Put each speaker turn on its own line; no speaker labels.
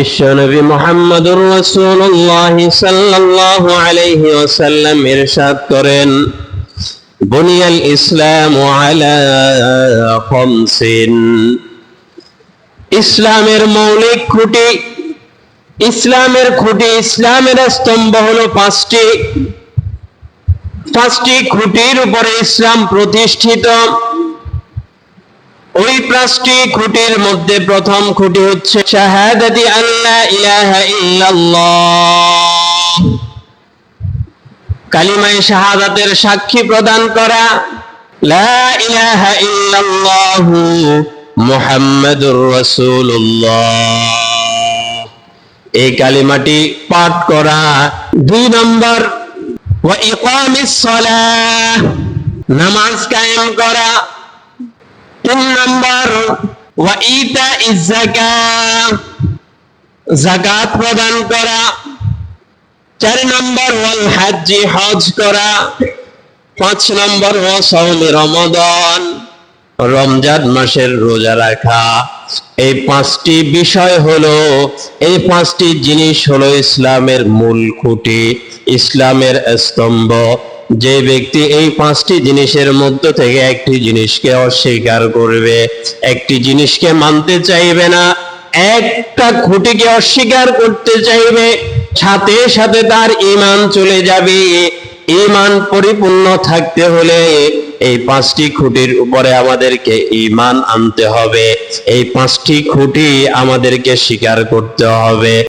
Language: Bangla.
বিশ্বনবী মোহাম্মদুর আলাইহি ইরশাদ করেন, বুনিয়াল ইসলাম আলা খামসিন। ইসলামের মৌলিক খুঁটি, ইসলামের খুঁটি, ইসলামের স্তম্ভ হলো পাঁচটি। পাঁচটি খুঁটির উপরে ইসলাম প্রতিষ্ঠিত। ওই পাঁচটি খুঁটির মধ্যে প্রথম খুঁটি হচ্ছে শাহাদাতি আল্লাহ ইলাহা ইল্লাল্লাহ। কালিমায়ে শাহাদাতের সাক্ষী প্রদান করা, লা ইলাহা ইল্লাল্লাহু মুহাম্মাদুর রাসূলুল্লাহ। এই কালিমাটি পাঠ করা দুই নম্বর, ওয়া ইকামিস সালাহ, নামাজ কায়েম করা। তিন নম্বর ওয়া ইতা জাকাত প্রদান করা। চার নম্বর, ওয়াল হাজ্জি, হজ করা। পাঁচ নম্বর, ওয়া সাওমি রমাদান। রমজান মাসের রোজা রাখা। এই পাঁচটি বিষয় হলো, এই পাঁচটি জিনিস হলো ইসলামের মূল খুঁটি, ইসলামের স্তম্ভ। যে ব্যক্তি এই পাঁচটি জিনিসের মধ্য থেকে একটি জিনিসকে অস্বীকার করবে, একটি জিনিসকে মানতে চাইবে না, একটা খুঁটিকে অস্বীকার করতে চাইবে, সাথে সাথে তার ইমান চলে যাবে। ইমান পরিপূর্ণ থাকতে হলে এই পাঁচটি খুঁটির উপরে আমাদেরকে ইমান আনতে হবে। এই পাঁচটি খুঁটি আমাদেরকে স্বীকার করতে হবে।